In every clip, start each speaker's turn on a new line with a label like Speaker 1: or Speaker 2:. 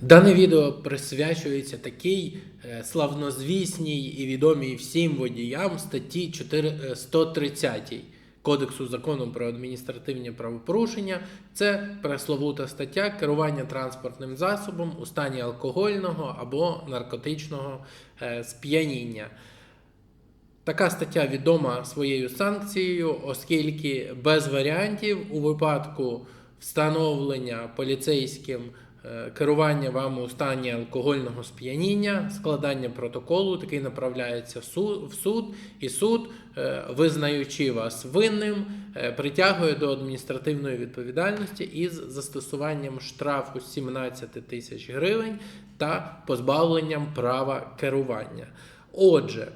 Speaker 1: Дане відео присвячується такій е, славнозвісній і відомій всім водіям статті 4, е, 130 Кодексу закону про адміністративні правопорушення. Це пресловута стаття керування транспортним засобом у стані алкогольного або наркотичного е, сп'яніння. Така стаття відома своєю санкцією, оскільки без варіантів у випадку встановлення поліцейським керування вами у стані алкогольного сп'яніння, складання протоколу, такий направляється в суд, і суд, е, визнаючи вас винним, е, притягує до адміністративної відповідальності із застосуванням штрафу 17 тисяч гривень та позбавленням права керування. Отже,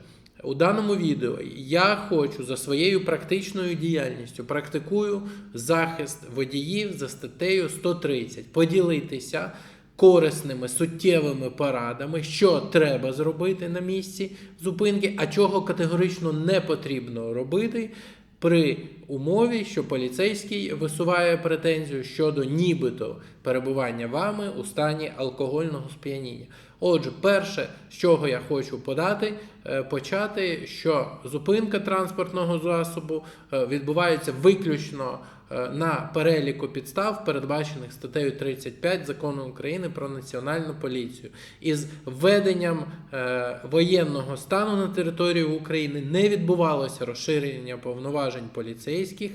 Speaker 1: у даному відео я хочу за своєю практичною діяльністю практикую захист водіїв за статтею 130, поділитися корисними суттєвими порадами, що треба зробити на місці зупинки, а чого категорично не потрібно робити. При умові, що поліцейський висуває претензію щодо нібито перебування вами у стані алкогольного сп'яніння. Отже, перше, з чого я хочу подати, е, почати, що зупинка транспортного засобу е, відбувається виключно е, на переліку підстав, передбачених статтею 35 закону України про національну поліцію. Із введенням воєнного стану на території України не відбувалося розширення повноважень поліцейських,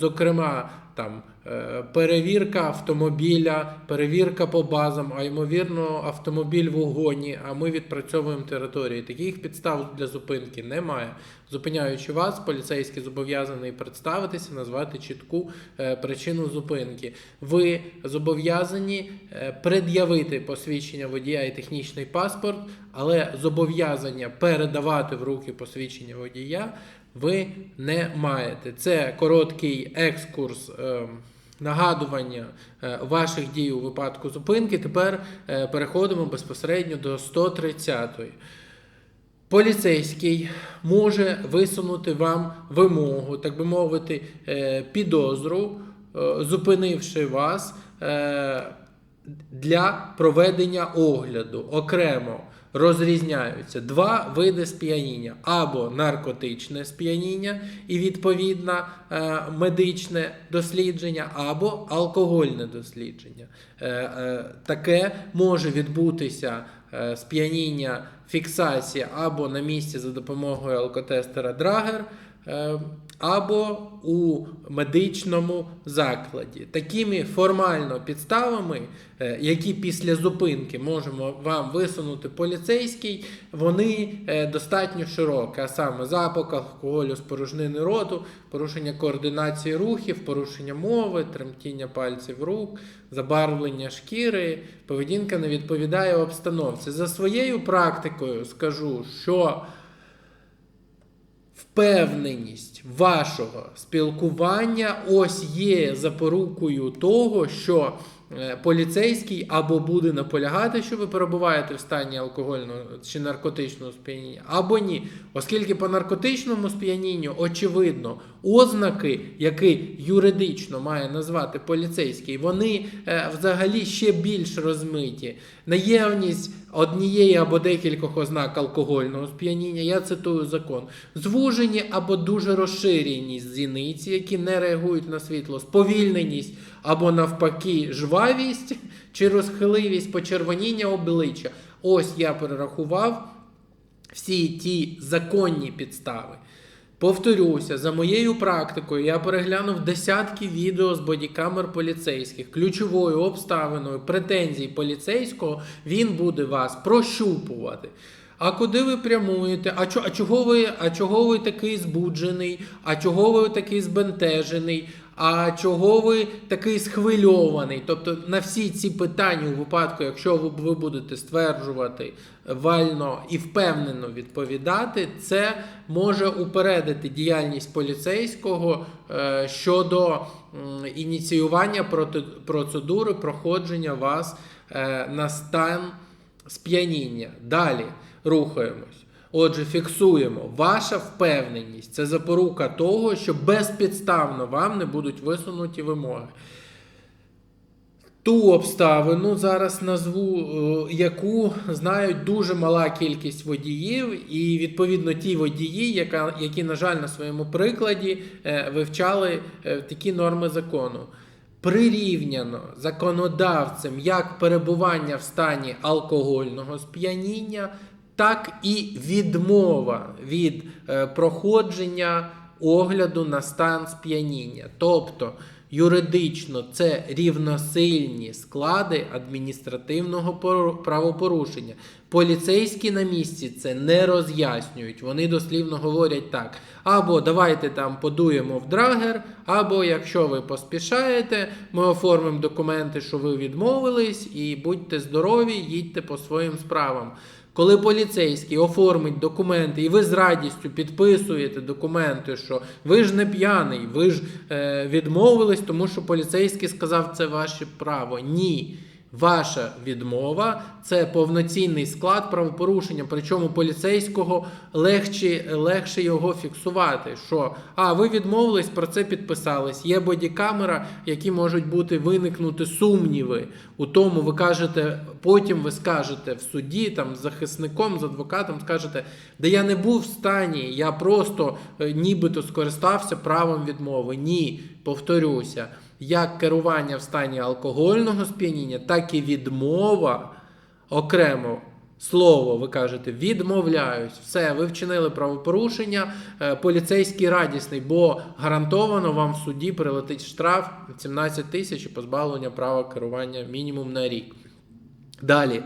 Speaker 1: зокрема там е, перевірка автомобіля, перевірка по базам, а ймовірно, автомобіль в угоні, а ми відпрацьовуємо території. Таких підстав для зупинки немає. Зупиняючи вас, поліцейський зобов'язаний представитися, назвати чітку е, причину зупинки. Ви зобов'язані е, пред'явити посвідчення водія і технічний паспорт, але зобов'язання передавати в руки посвідчення водія ви не маєте. Це короткий екскурс. е, Нагадування е, ваших дій у випадку зупинки. Тепер е, переходимо безпосередньо до 130-ї. Поліцейський може висунути вам вимогу, так би мовити, е, підозру, зупинивши вас для проведення огляду. Окремо розрізняються. Два види сп'яніння: або наркотичне сп'яніння і відповідно е, медичне дослідження, або алкогольне дослідження. Е, е, Таке може відбутися сп'яніння фіксація або на місці за допомогою алкотестера Драгер, або у медичному закладі. Такими формально підставами, е, які після зупинки можемо вам висунути поліцейський, вони е, достатньо широкі, а саме запах алкоголю з порожнини роту, порушення координації рухів, порушення мови, тремтіння пальців рук, забарвлення шкіри, поведінка не відповідає обстановці. За своєю практикою скажу, що впевненість вашого спілкування ось є запорукою того, що е, поліцейський або буде наполягати, що ви перебуваєте в стані алкогольного чи наркотичного сп'яніння, або ні. Оскільки по наркотичному сп'янінню, очевидно, ознаки, які юридично має назвати поліцейський, вони е, взагалі ще більш розмиті. Наявність однієї або декількох ознак алкогольного сп'яніння, я цитую закон, звужені або дуже розширені зіниці, які не реагують на світло, сповільненість або навпаки жвавість чи розхиливість, почервоніння обличчя. Ось я перерахував всі ті законні підстави. Повторюся, за моєю практикою я переглянув десятки відео з бодікамер поліцейських. Ключовою обставиною претензій поліцейського він буде вас прощупувати. А куди ви прямуєте? А, чо, а, чого ви, а чого ви такий збуджений? А чого ви такий збентежений? А чого ви такий схвильований? Тобто на всі ці питання у випадку, якщо ви, ви будете стверджувати вально і впевнено відповідати, це може упередити діяльність поліцейського е, щодо м, ініціювання проти, процедури проходження вас е, на стан сп'яніння. Далі рухаємось. Отже, фіксуємо, ваша впевненість це запорука того, що безпідставно вам не будуть висунуті вимоги. ту обставину зараз назву, е, яку знають дуже мала кількість водіїв, і відповідно ті водії, які, на жаль, на своєму прикладі е, вивчали е, такі норми закону. Прирівняно законодавцем як перебування в стані алкогольного сп'яніння, так і відмова від е, проходження огляду на стан сп'яніння. Тобто юридично це рівносильні склади адміністративного правопорушення. Поліцейські на місці це не роз'яснюють. Вони дослівно говорять так: або давайте там подуємо в драгер, або якщо ви поспішаєте, ми оформимо документи, що ви відмовились, і будьте здорові, їдьте по своїм справам. Коли поліцейський оформить документи, і ви з радістю підписуєте документи, що ви ж не п'яний, ви ж е, відмовились, тому що поліцейський сказав, це ваше право. Ні. Ваша відмова це повноцінний склад правопорушення, причому поліцейського легше, легше його фіксувати. Що а ви відмовились, про це підписались. Є бодікамера, які можуть бути виникнути сумніви. У тому ви кажете, потім ви скажете в суді, там з захисником, з адвокатом, скажете, де я не був в стані, я просто е, нібито скористався правом відмови. Ні, повторюся як керування в стані алкогольного сп'яніння, так і відмова окремо. Слово, ви кажете, відмовляюсь, все, ви вчинили правопорушення, е, поліцейський радісний, бо гарантовано вам в суді прилетить штраф 17 тисяч і позбавлення права керування мінімум на рік. Далі,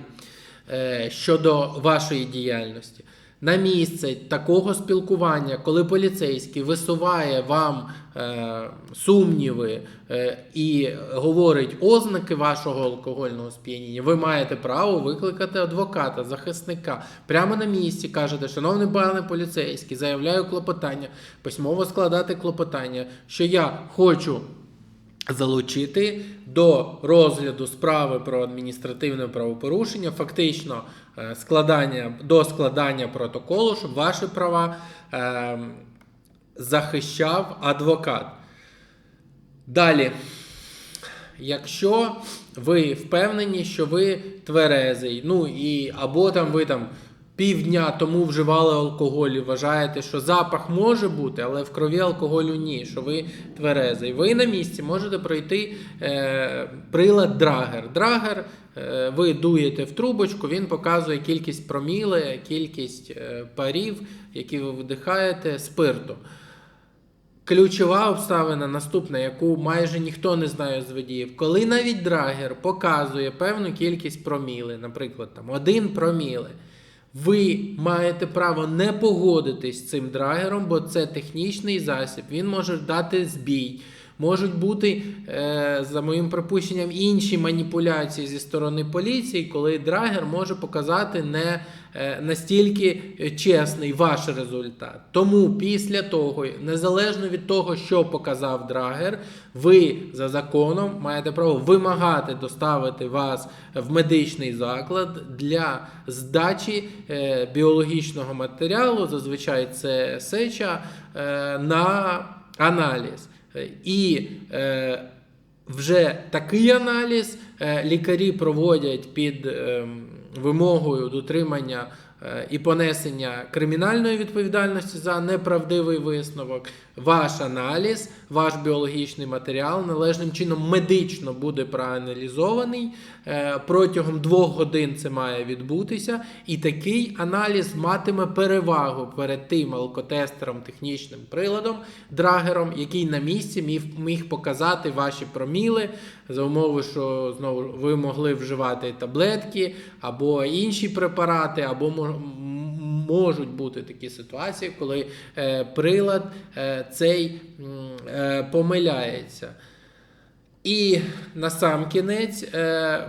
Speaker 1: е, щодо вашої діяльності. На місце такого спілкування, коли поліцейський висуває вам е, сумніви е, і говорить ознаки вашого алкогольного сп'яніння, ви маєте право викликати адвоката, захисника. Прямо на місці кажете, шановний пане поліцейський, заявляю клопотання, письмово складати клопотання, що я хочу залучити до розгляду справи про адміністративне правопорушення, фактично е, складання до складання протоколу, щоб ваші права е, захищав адвокат. Далі, якщо ви впевнені, що ви тверезий, ну і або там ви там півдня тому вживали алкоголь і вважаєте, що запах може бути, але в крові алкоголю ні, що ви тверезий. Ви на місці можете пройти е, прилад драгер. Драгер е, ви дуєте в трубочку, він показує кількість проміле, кількість е, парів, які ви вдихаєте спирту. Ключова обставина наступна, яку майже ніхто не знає з водіїв. Коли навіть драгер показує певну кількість проміли, наприклад, там один проміле, ви маєте право не погодитись з цим драгером, бо це технічний засіб, він може дати збій. Можуть бути, е, за моїм припущенням, інші маніпуляції зі сторони поліції, коли драгер може показати не е, настільки чесний ваш результат. Тому після того, незалежно від того, що показав драгер, ви за законом маєте право вимагати доставити вас в медичний заклад для здачі е, біологічного матеріалу, зазвичай це сеча, на аналіз. Е, І е, вже такий аналіз е, лікарі проводять під е, вимогою дотримання і понесення кримінальної відповідальності за неправдивий висновок. Ваш аналіз, ваш біологічний матеріал належним чином медично буде проаналізований. Е, Протягом двох годин це має відбутися, і такий аналіз матиме перевагу перед тим алкотестером, технічним приладом, драгером, який на місці міг, міг показати ваші проміли за умови, що знову ви могли вживати таблетки або інші препарати, або можуть бути такі ситуації, коли е, прилад е, цей е, помиляється. І на сам кінець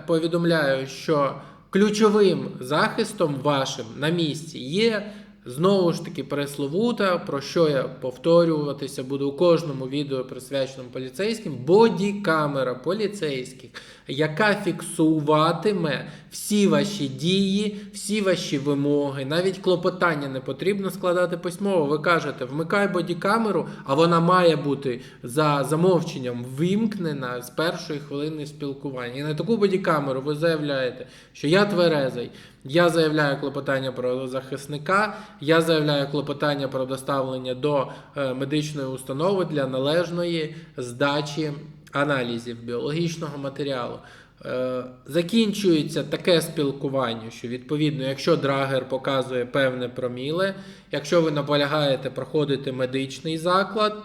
Speaker 1: повідомляю, що ключовим захистом вашим на місці є знову ж таки пресловута, про що я повторюватися буду у кожному відео присвяченому поліцейським, бодікамера поліцейських, яка фіксуватиме всі ваші дії, всі ваші вимоги. Навіть клопотання не потрібно складати письмово. Ви кажете, вмикай бодікамеру, а вона має бути за замовченням вимкнена з першої хвилини спілкування. І на таку бодікамеру ви заявляєте, що я тверезий. Я заявляю клопотання про захисника, я заявляю клопотання про доставлення до е, медичної установи для належної здачі аналізів біологічного матеріалу. Е, Закінчується таке спілкування, що відповідно, якщо драгер показує певне проміле, якщо ви наполягаєте проходити медичний заклад,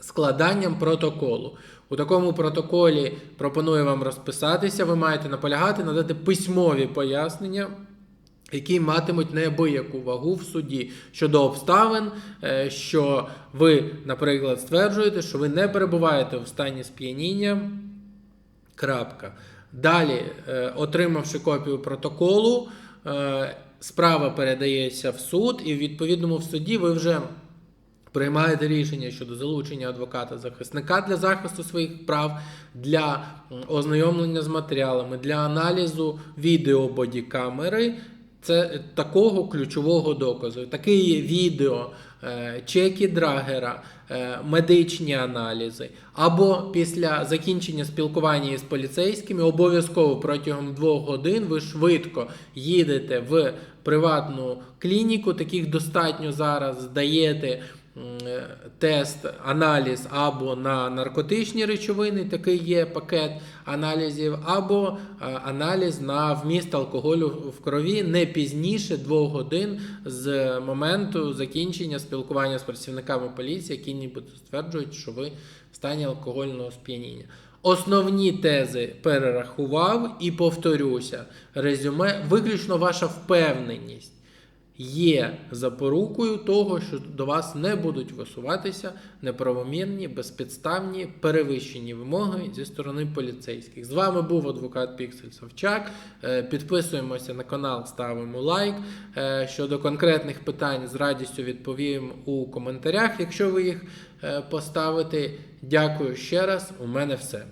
Speaker 1: складанням протоколу. У такому протоколі пропоную вам розписатися. Ви маєте наполягати, надати письмові пояснення, які матимуть неабияку вагу в суді щодо обставин, е, що ви, наприклад, стверджуєте, що ви не перебуваєте в стані сп'яніння. Крапка. Далі, е, отримавши копію протоколу, е, справа передається в суд, і в відповідному в суді ви вже приймаєте рішення щодо залучення адвоката-захисника для захисту своїх прав, для ознайомлення з матеріалами, для аналізу відео бодікамери. Це такого ключового доказу. Таке є відео, чеки драгера, е, медичні аналізи. Або після закінчення спілкування із поліцейськими обов'язково протягом двох годин ви швидко їдете в приватну клініку. Таких достатньо зараз здаєте е, тест, аналіз або на наркотичні речовини, такий є пакет аналізів, або е, аналіз на вміст алкоголю в крові не пізніше двох годин з моменту закінчення спілкування з працівниками поліції, які нібито стверджують, що ви в стані алкогольного сп'яніння. Основні тези перерахував і повторюся, резюме, виключно ваша впевненість є запорукою того, що до вас не будуть висуватися неправомірні, безпідставні, перевищені вимоги зі сторони поліцейських. З вами був адвокат Піксель Савчак. Е, Підписуємося на канал, ставимо лайк. Е, Щодо конкретних питань з радістю відповім у коментарях, якщо ви їх е, поставите. Дякую ще раз. У мене все.